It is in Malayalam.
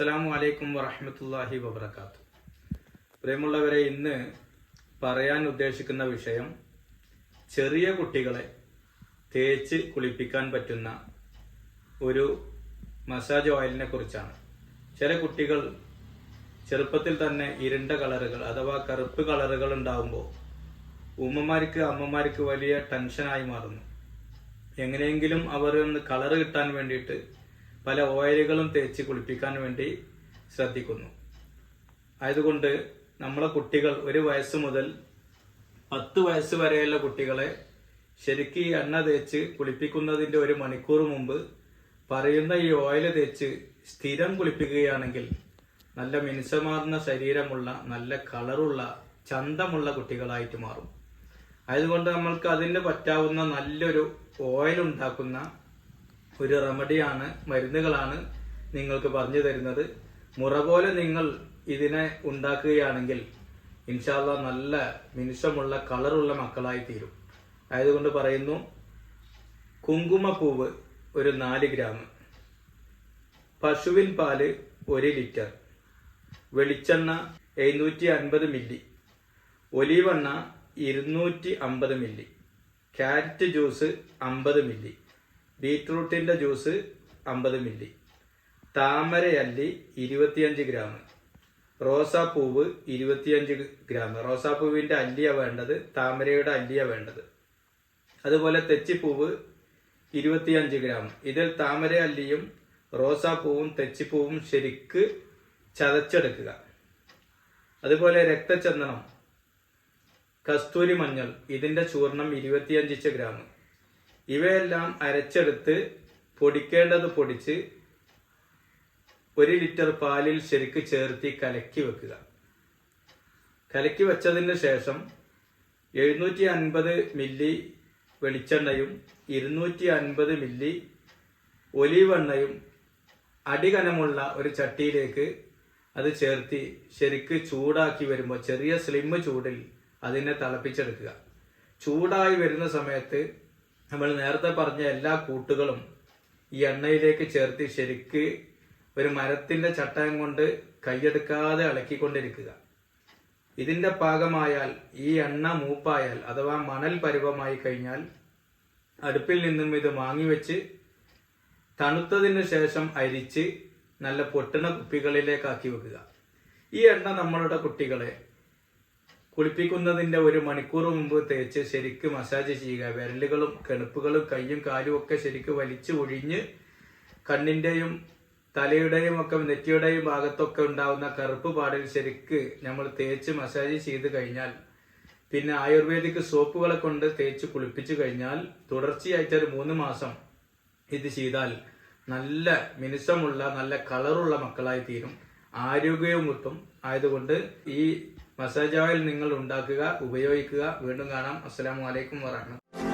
അലൈക്കും വറഹമത്തല്ലാഹി വബർക്കാത്തു പ്രിയമുള്ളവരെ ഇന്ന് പറയാൻ ഉദ്ദേശിക്കുന്ന വിഷയം ചെറിയ കുട്ടികളെ തേച്ച് കുളിപ്പിക്കാൻ പറ്റുന്ന ഒരു മസാജ് ഓയിലിനെ കുറിച്ചാണ്. ചില കുട്ടികൾ ചെറുപ്പത്തിൽ തന്നെ ഇരുണ്ട കളറുകൾ അഥവാ കറുപ്പ് കളറുകൾ ഉണ്ടാകുമ്പോൾ ഉമ്മമാർക്ക് അമ്മമാർക്ക് വലിയ ടെൻഷനായി മാറുന്നു. എങ്ങനെയെങ്കിലും അവർ ഒന്ന് കളറ് കിട്ടാൻ വേണ്ടിയിട്ട് പല ഓയിലുകളും തേച്ച് കുളിപ്പിക്കാൻ വേണ്ടി ശ്രദ്ധിക്കുന്നു. ആയതുകൊണ്ട് നമ്മളെ കുട്ടികൾ ഒരു വയസ്സ് മുതൽ പത്ത് വയസ്സ് വരെയുള്ള കുട്ടികളെ ശരിക്കും എണ്ണ തേച്ച് കുളിപ്പിക്കുന്നതിന്റെ ഒരു മണിക്കൂർ മുമ്പ് പറയുന്ന ഈ ഓയിൽ തേച്ച് സ്ഥിരം കുളിപ്പിക്കുകയാണെങ്കിൽ നല്ല മിനുസമാർന്ന ശരീരമുള്ള നല്ല കളറുള്ള ചന്തമുള്ള കുട്ടികളായിട്ട് മാറും. അതുകൊണ്ട് നമ്മൾക്ക് അതിന് പറ്റാവുന്ന നല്ലൊരു ഓയിൽ ഉണ്ടാക്കുന്ന ഒരു റെമഡിയാണ് മരുന്നുകളാണ് നിങ്ങൾക്ക് പറഞ്ഞു തരുന്നത്. മുറ പോലെ നിങ്ങൾ ഇതിനെ ഉണ്ടാക്കുകയാണെങ്കിൽ ഇൻഷാല്ല നല്ല മിനുഷമുള്ള കളറുള്ള മക്കളായി തീരും ആയതുകൊണ്ട് പറയുന്നു കുങ്കുമപ്പൂവ് ഒരു നാല് ഗ്രാം പശുവിൻ പാൽ ഒരു ലിറ്റർ വെളിച്ചെണ്ണ എഴുന്നൂറ്റി അൻപത് മില്ലി ഒലിവെണ്ണ ഇരുന്നൂറ്റി അമ്പത് മില്ലി ക്യാരറ്റ് ജ്യൂസ് അമ്പത് മില്ലി ബീറ്റ്റൂട്ടിന്റെ ജ്യൂസ് അമ്പത് മില്ലി. താമരയല്ലി ഇരുപത്തിയഞ്ച് ഗ്രാം. റോസാപ്പൂവ് ഇരുപത്തിയഞ്ച് ഗ്രാം. റോസാപ്പൂവിന്റെ അല്ലിയ വേണ്ടത് താമരയുടെ അല്ലിയ വേണ്ടത്. അതുപോലെ തെച്ചിപ്പൂവ് ഇരുപത്തിയഞ്ച് ഗ്രാം. ഇതിൽ താമര അല്ലിയും റോസാപ്പൂവും തെച്ചിപ്പൂവും ശരിക്ക് ചതച്ചെടുക്കുക. അതുപോലെ രക്തചന്ദനം കസ്തൂരി മഞ്ഞൾ ഇതിന്റെ ചൂർണം ഇരുപത്തിയഞ്ചിച്ച് ഗ്രാം. ഇവയെല്ലാം അരച്ചെടുത്ത് പൊടിക്കേണ്ടത് പൊടിച്ച് ഒരു ലിറ്റർ പാലിൽ ശരിക്ക് ചേർത്തി കലക്കി വെക്കുക. കലക്കി വെച്ചതിന് ശേഷം എഴുന്നൂറ്റി അൻപത് മില്ലി വെളിച്ചെണ്ണയും ഇരുന്നൂറ്റി അൻപത് മില്ലി ഒലീവ് എണ്ണയും അടികനമുള്ള ഒരു ചട്ടിയിലേക്ക് അത് ചേർത്തി ശരിക്ക് ചൂടാക്കി വരുമ്പോൾ ചെറിയ സ്ലിം ചൂടിൽ അതിനെ തിളപ്പിച്ചെടുക്കുക. ചൂടായി വരുന്ന സമയത്ത് നമ്മൾ നേരത്തെ പറഞ്ഞ എല്ലാ കൂട്ടുകളും ഈ എണ്ണയിലേക്ക് ചേർത്ത് ശരിക്ക് ഒരു മരത്തിന്റെ ചട്ടയം കൊണ്ട് കൈയെടുക്കാതെ ഇളക്കിക്കൊണ്ടിരിക്കുക ഇതിന്റെ പാകമായാൽ ഈ എണ്ണ മൂപ്പായാൽ അഥവാ മണൽ പരുവമായി കഴിഞ്ഞാൽ അടുപ്പിൽ നിന്നും ഇത് വാങ്ങിവെച്ച് തണുത്തതിന് ശേഷം അരിച്ച് നല്ല പൊട്ടണ കുപ്പികളിലേക്കാക്കി വെക്കുക. ഈ എണ്ണ നമ്മളുടെ കുട്ടികളെ കുളിപ്പിക്കുന്നതിന്റെ ഒരു മണിക്കൂർ മുമ്പ് തേച്ച് ശരിക്ക് മസാജ് ചെയ്യുക. വിരലുകളും കെണുപ്പുകളും കയ്യും കാലും ഒക്കെ ശരിക്ക് വലിച്ചു ഒഴിഞ്ഞ് കണ്ണിന്റെയും തലയുടെയും ഒക്കെ നെറ്റിയുടെയും ഭാഗത്തൊക്കെ ഉണ്ടാവുന്ന കറുപ്പ് പാടിൽ ശരിക്ക് നമ്മൾ തേച്ച് മസാജ് ചെയ്ത് കഴിഞ്ഞാൽ പിന്നെ ആയുർവേദിക് സോപ്പുകളെ കൊണ്ട് തേച്ച് കുളിപ്പിച്ചു കഴിഞ്ഞാൽ തുടർച്ചയായിട്ട് ഒരു മൂന്ന് മാസം ഇത് ചെയ്താൽ നല്ല മിനുസമുള്ള നല്ല കളറുള്ള മക്കളായി തീരും. ആരോഗ്യവും കിട്ടും. ആയതുകൊണ്ട് ഈ മസാജ് ഓയിൽ നിങ്ങൾ ഉണ്ടാക്കുക ഉപയോഗിക്കുക. വീണ്ടും കാണാം. അസ്സാം അലൈക്കും വറഹ്മത്തുള്ളാഹി